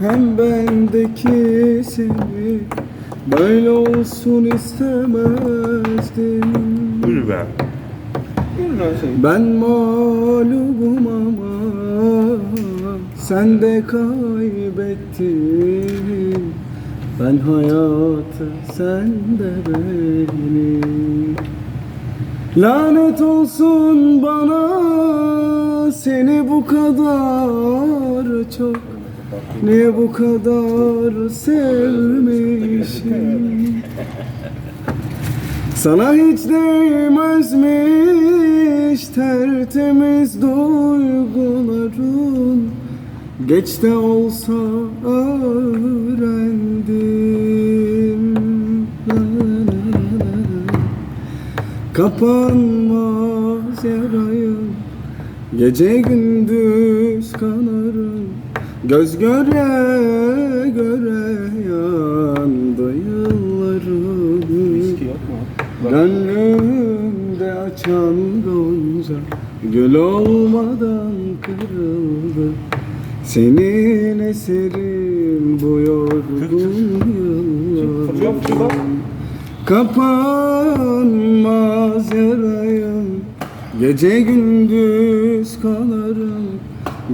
hem bendeki sevgi Böyle olsun istemezdim. Buyur be. Ben mağlubum ama sen de kaybettin Ben hayatı sen de beni. Lanet olsun bana seni bu kadar çok Niye bu kadar sevmişim. Sana hiç değmezmiş tertemiz duyguların. Geç de olsa öğrendim. Kapanmaz yarayım. Gece gündüz kanarım Göz göre göre yandı yıllarım. Gönlümde açan gonca Gül olmadan kırıldı. Senin eserin bu yorgun yıllar Kapanmaz yarayım Gece gündüz kanarım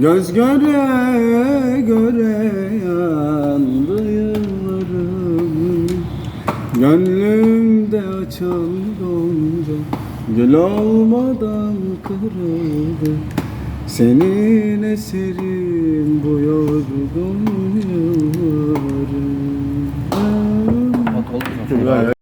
Göz göre göre yandı yıllarım. Gönlümde açan gonca Gül olmadan kırıldı. Senin eserin bu yorgun yıllarım